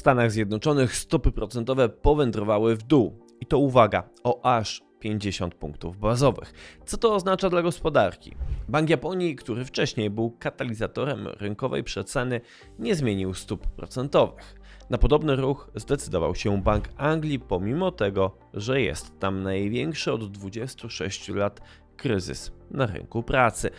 Stanach Zjednoczonych stopy procentowe powędrowały w dół. I to uwaga, o aż 50 punktów bazowych. Co to oznacza dla gospodarki? Bank Japonii, który wcześniej był katalizatorem rynkowej przeceny, nie zmienił stóp procentowych. Na podobny ruch zdecydował się Bank Anglii, pomimo tego, że jest tam największy od 26 lat kryzys na rynku pracy.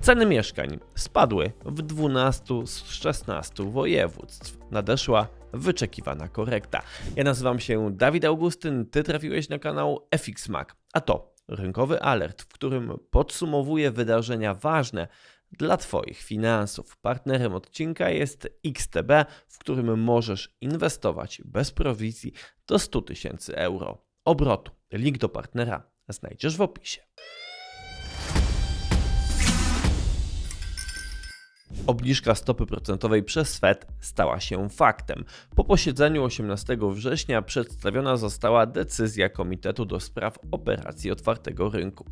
Ceny mieszkań spadły w 12 z 16 województw. Nadeszła wyczekiwana korekta. Ja nazywam się Dawid Augustyn, ty trafiłeś na kanał FX Mac, a to rynkowy alert, w którym podsumowuję wydarzenia ważne dla Twoich finansów. Partnerem odcinka jest XTB, w którym możesz inwestować bez prowizji do 100 tysięcy euro obrotu. Link do partnera znajdziesz w opisie. Obniżka stopy procentowej przez Fed stała się faktem. Po posiedzeniu 18 września przedstawiona została decyzja Komitetu do Spraw Operacji Otwartego Rynku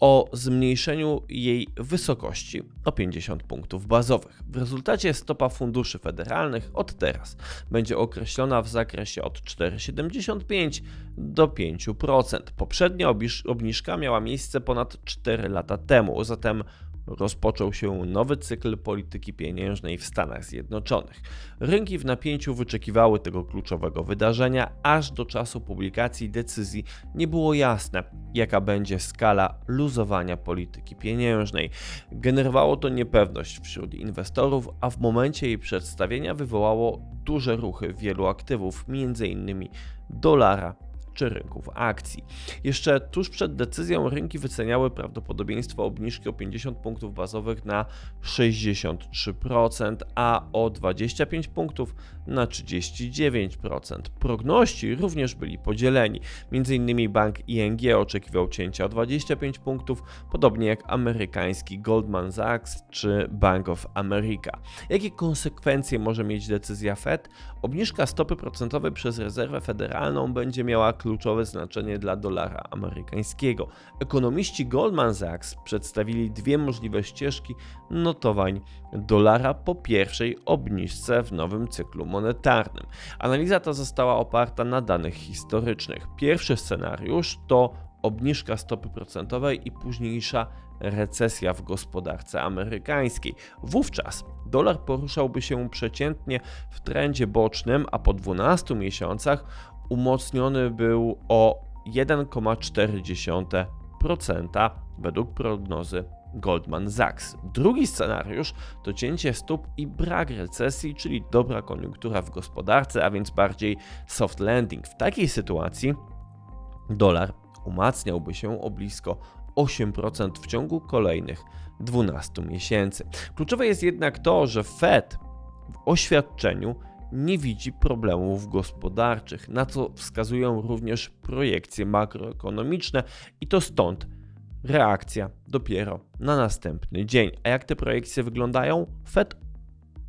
o zmniejszeniu jej wysokości o 50 punktów bazowych. W rezultacie stopa funduszy federalnych od teraz będzie określona w zakresie od 4,75 do 5%. Poprzednia obniż- obniżka miała miejsce ponad 4 lata temu, zatem rozpoczął się nowy cykl polityki pieniężnej w Stanach Zjednoczonych. Rynki w napięciu wyczekiwały tego kluczowego wydarzenia, aż do czasu publikacji decyzji nie było jasne, jaka będzie skala luzowania polityki pieniężnej. Generowało to niepewność wśród inwestorów, a w momencie jej przedstawienia wywołało duże ruchy wielu aktywów, m.in. dolara czy rynków akcji. Jeszcze tuż przed decyzją rynki wyceniały prawdopodobieństwo obniżki o 50 punktów bazowych na 63%, a o 25 punktów na 39%. Progności również byli podzieleni. Między innymi bank ING oczekiwał cięcia o 25 punktów, podobnie jak amerykański Goldman Sachs czy Bank of America. Jakie konsekwencje może mieć decyzja Fed? Obniżka stopy procentowej przez rezerwę federalną będzie miała kluczowe znaczenie dla dolara amerykańskiego. Ekonomiści Goldman Sachs przedstawili dwie możliwe ścieżki notowań dolara po pierwszej obniżce w nowym cyklu monetarnym. Analiza ta została oparta na danych historycznych. Pierwszy scenariusz to obniżka stopy procentowej i późniejsza recesja w gospodarce amerykańskiej. Wówczas dolar poruszałby się przeciętnie w trendzie bocznym, a po 12 miesiącach umocniony był o 1,4% według prognozy Goldman Sachs. Drugi scenariusz to cięcie stóp i brak recesji, czyli dobra koniunktura w gospodarce, a więc bardziej soft landing. W takiej sytuacji dolar umacniałby się o blisko 8% w ciągu kolejnych 12 miesięcy. Kluczowe jest jednak to, że Fed w oświadczeniu nie widzi problemów gospodarczych, na co wskazują również projekcje makroekonomiczne i to stąd reakcja dopiero na następny dzień. A jak te projekcje wyglądają? Fed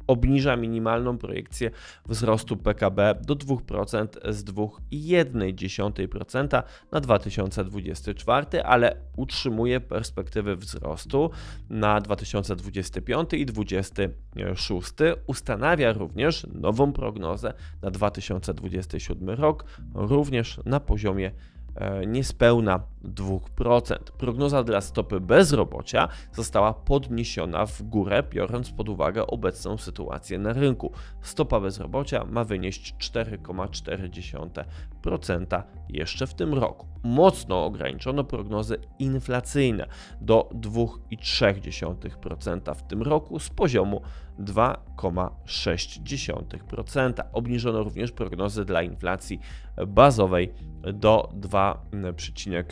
obniża minimalną projekcję wzrostu PKB do 2% z 2,1% na 2024, ale utrzymuje perspektywy wzrostu na 2025 i 2026. Ustanawia również nową prognozę na 2027 rok, również na poziomie e, niespełna 2%. Prognoza dla stopy bezrobocia została podniesiona w górę, biorąc pod uwagę obecną sytuację na rynku. Stopa bezrobocia ma wynieść 4,4% jeszcze w tym roku. Mocno ograniczono prognozy inflacyjne do 2,3% w tym roku z poziomu 2,6%. Obniżono również prognozy dla inflacji bazowej do 2,6%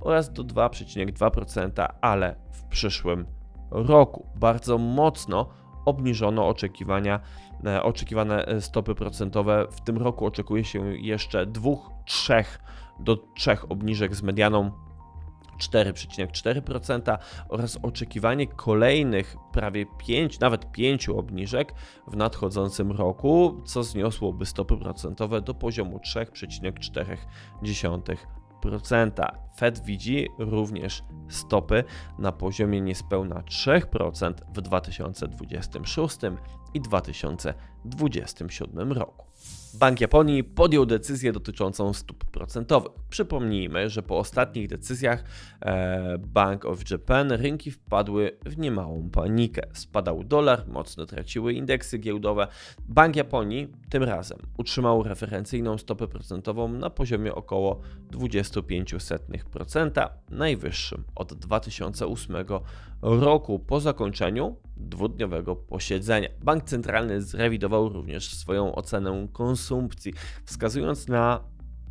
oraz do 2,2%, ale w przyszłym roku. Bardzo mocno obniżono oczekiwania, e, oczekiwane stopy procentowe. W tym roku oczekuje się jeszcze 2-3 do 3 obniżek z medianą 4,4% oraz oczekiwanie kolejnych prawie 5, nawet 5 obniżek w nadchodzącym roku, co zniosłoby stopy procentowe do poziomu 3,4%. Fed widzi również stopy na poziomie niespełna 3% w 2026 i 2027 roku. Bank Japonii podjął decyzję dotyczącą stóp procentowych. Przypomnijmy, że po ostatnich decyzjach e, Bank of Japan rynki wpadły w niemałą panikę. Spadał dolar, mocno traciły indeksy giełdowe. Bank Japonii tym razem utrzymał referencyjną stopę procentową na poziomie około 25%, najwyższym od 2008 roku po zakończeniu dwudniowego posiedzenia. Bank Centralny zrewidował również swoją ocenę konsumpcji, wskazując na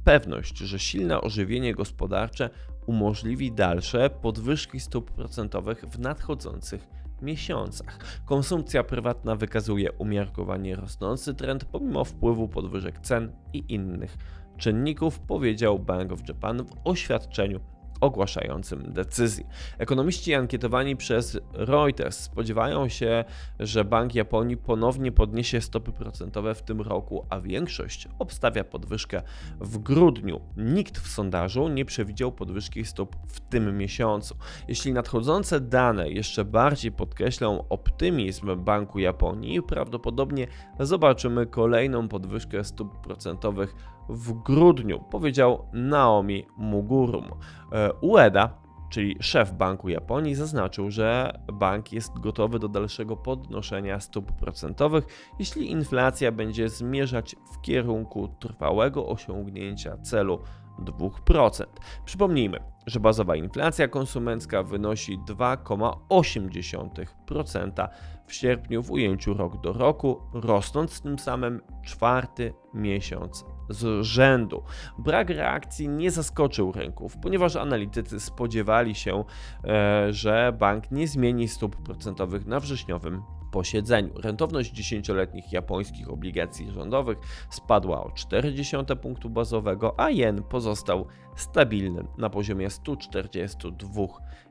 pewność, że silne ożywienie gospodarcze umożliwi dalsze podwyżki stóp procentowych w nadchodzących miesiącach. Konsumpcja prywatna wykazuje umiarkowanie rosnący trend pomimo wpływu podwyżek cen i innych czynników, powiedział Bank of Japan w oświadczeniu ogłaszającym decyzję. Ekonomiści ankietowani przez Reuters spodziewają się, że Bank Japonii ponownie podniesie stopy procentowe w tym roku, a większość obstawia podwyżkę w grudniu. Nikt w sondażu nie przewidział podwyżki stóp w tym miesiącu. Jeśli nadchodzące dane jeszcze bardziej podkreślą optymizm Banku Japonii, prawdopodobnie zobaczymy kolejną podwyżkę stóp procentowych w grudniu, powiedział Naomi Mugurum. E, Ueda, czyli szef Banku Japonii, zaznaczył, że bank jest gotowy do dalszego podnoszenia stóp procentowych, jeśli inflacja będzie zmierzać w kierunku trwałego osiągnięcia celu 2%. Przypomnijmy, że bazowa inflacja konsumencka wynosi 2,8% w sierpniu w ujęciu rok do roku, rosnąc tym samym czwarty miesiąc z rzędu. Brak reakcji nie zaskoczył rynków, ponieważ analitycy spodziewali się, e, że bank nie zmieni stóp procentowych na wrześniowym posiedzeniu. Rentowność 10-letnich japońskich obligacji rządowych spadła o 0,4 punktu bazowego, a jen pozostał stabilny na poziomie 142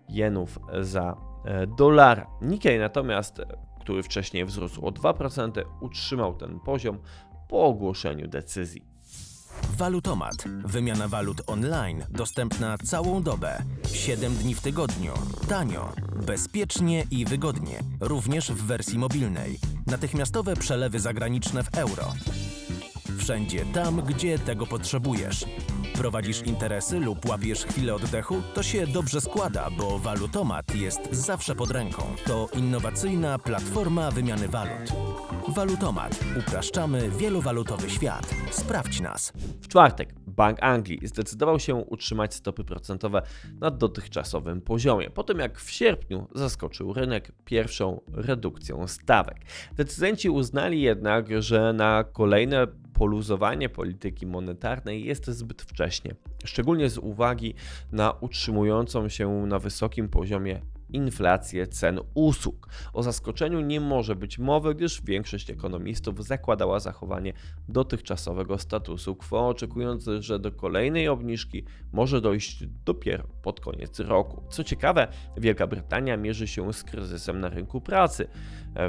jenów za e, dolara. Nikkei natomiast, który wcześniej wzrósł o 2%, utrzymał ten poziom po ogłoszeniu decyzji. Walutomat. Wymiana walut online dostępna całą dobę. 7 dni w tygodniu. Tanio, bezpiecznie i wygodnie. Również w wersji mobilnej. Natychmiastowe przelewy zagraniczne w euro. Wszędzie tam, gdzie tego potrzebujesz. Prowadzisz interesy lub łapiesz chwilę oddechu? To się dobrze składa, bo Walutomat jest zawsze pod ręką. To innowacyjna platforma wymiany walut. Walutomat. Upraszczamy wielowalutowy świat. Sprawdź nas. W czwartek Bank Anglii zdecydował się utrzymać stopy procentowe na dotychczasowym poziomie, po tym jak w sierpniu zaskoczył rynek pierwszą redukcją stawek. Decydenci uznali jednak, że na kolejne poluzowanie polityki monetarnej jest zbyt wcześnie, szczególnie z uwagi na utrzymującą się na wysokim poziomie inflację cen usług. O zaskoczeniu nie może być mowy, gdyż większość ekonomistów zakładała zachowanie dotychczasowego statusu quo, oczekując, że do kolejnej obniżki może dojść dopiero pod koniec roku. Co ciekawe, Wielka Brytania mierzy się z kryzysem na rynku pracy,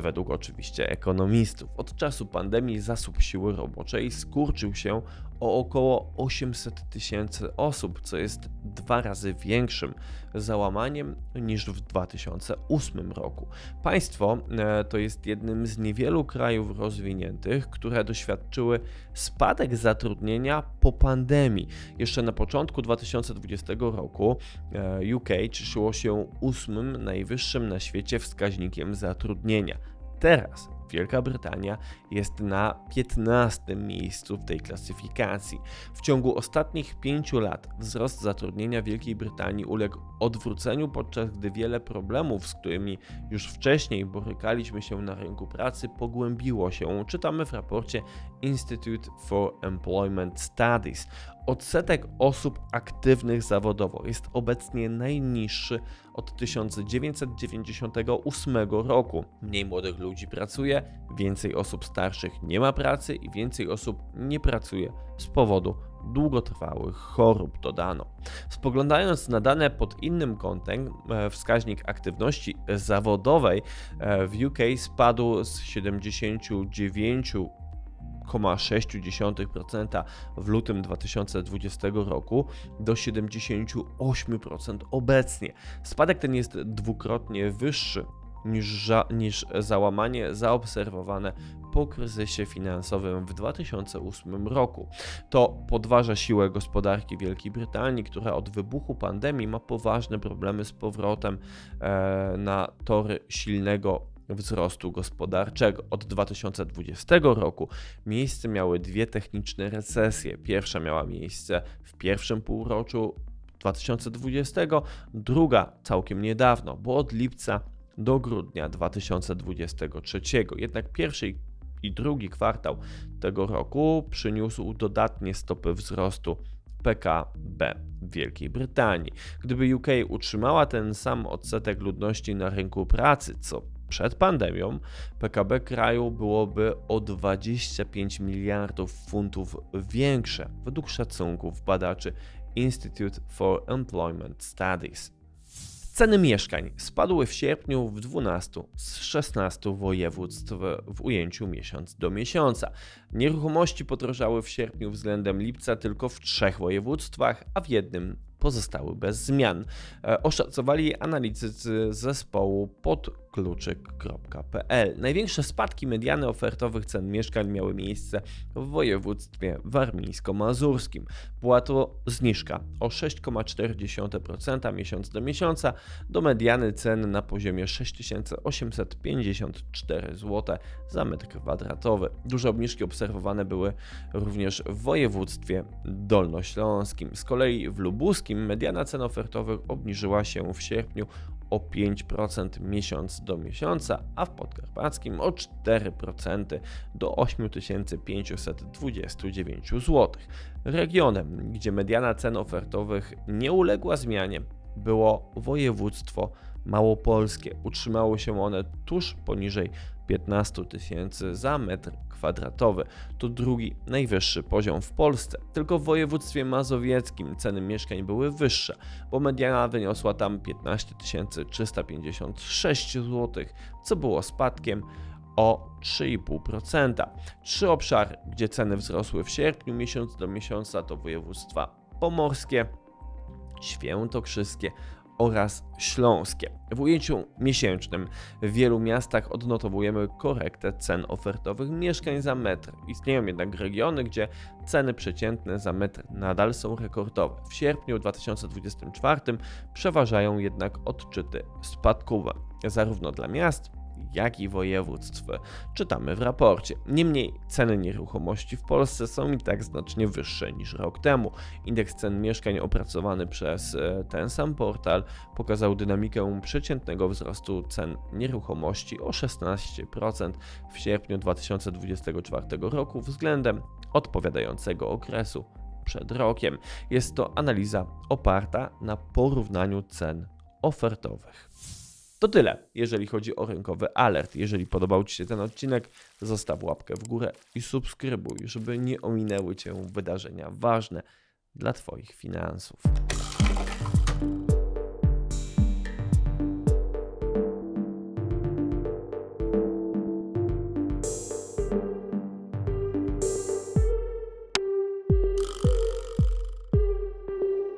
według oczywiście ekonomistów. Od czasu pandemii zasób siły roboczej skurczył się o około 800 tysięcy osób, co jest dwa razy większym załamaniem niż w 2008 roku. Państwo e, to jest jednym z niewielu krajów rozwiniętych, które doświadczyły spadek zatrudnienia po pandemii. Jeszcze na początku 2020 roku e, UK cieszyło się ósmym najwyższym na świecie wskaźnikiem zatrudnienia. Teraz Wielka Brytania jest na 15 miejscu w tej klasyfikacji. W ciągu ostatnich pięciu lat wzrost zatrudnienia Wielkiej Brytanii uległ odwróceniu, podczas gdy wiele problemów, z którymi już wcześniej borykaliśmy się na rynku pracy, pogłębiło się. Czytamy w raporcie Institute for Employment Studies. Odsetek osób aktywnych zawodowo jest obecnie najniższy od 1998 roku. Mniej młodych ludzi pracuje, więcej osób starszych nie ma pracy i więcej osób nie pracuje z powodu długotrwałych chorób, dodano. Spoglądając na dane pod innym kątem, e, wskaźnik aktywności zawodowej e, w UK spadł z 79 6,6% w lutym 2020 roku do 78% obecnie. Spadek ten jest dwukrotnie wyższy niż, niż załamanie zaobserwowane po kryzysie finansowym w 2008 roku. To podważa siłę gospodarki Wielkiej Brytanii, która od wybuchu pandemii ma poważne problemy z powrotem e, na tory silnego wzrostu gospodarczego. Od 2020 roku miejsce miały dwie techniczne recesje. Pierwsza miała miejsce w pierwszym półroczu 2020, druga całkiem niedawno, bo od lipca do grudnia 2023. Jednak pierwszy i drugi kwartał tego roku przyniósł dodatnie stopy wzrostu PKB Wielkiej Brytanii. Gdyby UK utrzymała ten sam odsetek ludności na rynku pracy, co przed pandemią, PKB kraju byłoby o 25 miliardów funtów większe, według szacunków badaczy Institute for Employment Studies. Ceny mieszkań spadły w sierpniu w 12 z 16 województw w ujęciu miesiąc do miesiąca. Nieruchomości podrożały w sierpniu względem lipca tylko w trzech województwach, a w jednym pozostały bez zmian. E, Oszacowali analitycy zespołu podkluczyk.pl. Największe spadki mediany ofertowych cen mieszkań miały miejsce w województwie warmińsko-mazurskim. Była to zniżka o 6,4% miesiąc do miesiąca do mediany cen na poziomie 6854 zł za metr kwadratowy. Duże obniżki obserwowane były również w województwie dolnośląskim. Z kolei w lubuskim mediana cen ofertowych obniżyła się w sierpniu o 5% miesiąc do miesiąca, a w podkarpackim o 4% do 8529 zł. Regionem, gdzie mediana cen ofertowych nie uległa zmianie, było województwo małopolskie. Utrzymały się one tuż poniżej 15 tysięcy za metr kwadratowy. To drugi najwyższy poziom w Polsce. Tylko w województwie mazowieckim ceny mieszkań były wyższe, bo mediana wyniosła tam 15 356 zł, co było spadkiem o 3,5%. Trzy obszary, gdzie ceny wzrosły w sierpniu miesiąc do miesiąca to województwa pomorskie, świętokrzyskie oraz śląskie. W ujęciu miesięcznym w wielu miastach odnotowujemy korektę cen ofertowych mieszkań za metr. Istnieją jednak regiony, gdzie ceny przeciętne za metr nadal są rekordowe. W sierpniu 2024 przeważają jednak odczyty spadkowe, zarówno dla miast, jak i województw, czytamy w raporcie. Niemniej ceny nieruchomości w Polsce są i tak znacznie wyższe niż rok temu. Indeks cen mieszkań opracowany przez e, ten sam portal pokazał dynamikę przeciętnego wzrostu cen nieruchomości o 16% w sierpniu 2024 roku względem odpowiadającego okresu przed rokiem. Jest to analiza oparta na porównaniu cen ofertowych. To tyle, jeżeli chodzi o rynkowy alert. Jeżeli podobał Ci się ten odcinek, zostaw łapkę w górę i subskrybuj, żeby nie ominęły Cię wydarzenia ważne dla Twoich finansów.